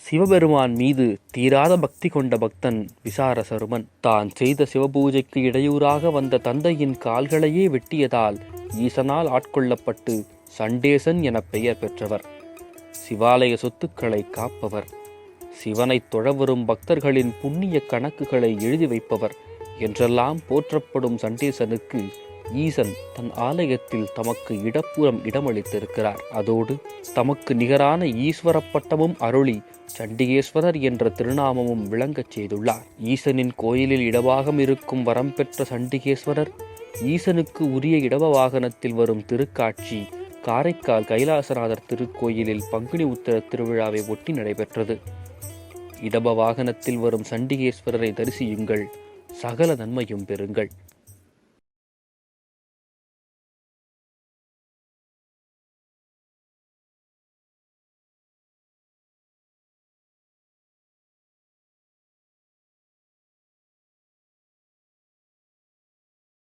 சிவபெருமான் மீது தீராத பக்தி கொண்ட பக்தன் விசாரசருமன். தான் செய்த சிவபூஜைக்கு இடையூறாக வந்த தந்தையின் கால்களையே வெட்டியதால் ஈசனால் ஆட்கொள்ளப்பட்டு சண்டேசன் என பெயர் பெற்றவர். சிவாலய சொத்துக்களை காப்பவர். சிவனை தொழவரும் பக்தர்களின் புண்ணிய கணக்குகளை எழுதி வைப்பவர். என்றெல்லாம் போற்றப்படும் சண்டேசனுக்கு ஈசன் தன் ஆலயத்தில் தமக்கு இடப்புறம் இடமளித்திருக்கிறார். அதோடு தமக்கு நிகரான ஈஸ்வர பட்டமும் அருளி சண்டிகேஸ்வரர் என்ற திருநாமமும் விளங்கச் செய்துள்ளார். ஈசனின் கோயிலில் இடவாகம் இருக்கும் வரம் பெற்ற சண்டிகேஸ்வரர் ஈசனுக்கு உரிய இடவ வாகனத்தில் வரும் திருக்காட்சி காரைக்கால் கைலாசநாதர் திருக்கோயிலில் பங்குனி உத்தர திருவிழாவை ஒட்டி நடைபெற்றது. இடப வாகனத்தில் வரும் சண்டிகேஸ்வரரை தரிசியுங்கள் சகல நன்மையும் பெறுங்கள்.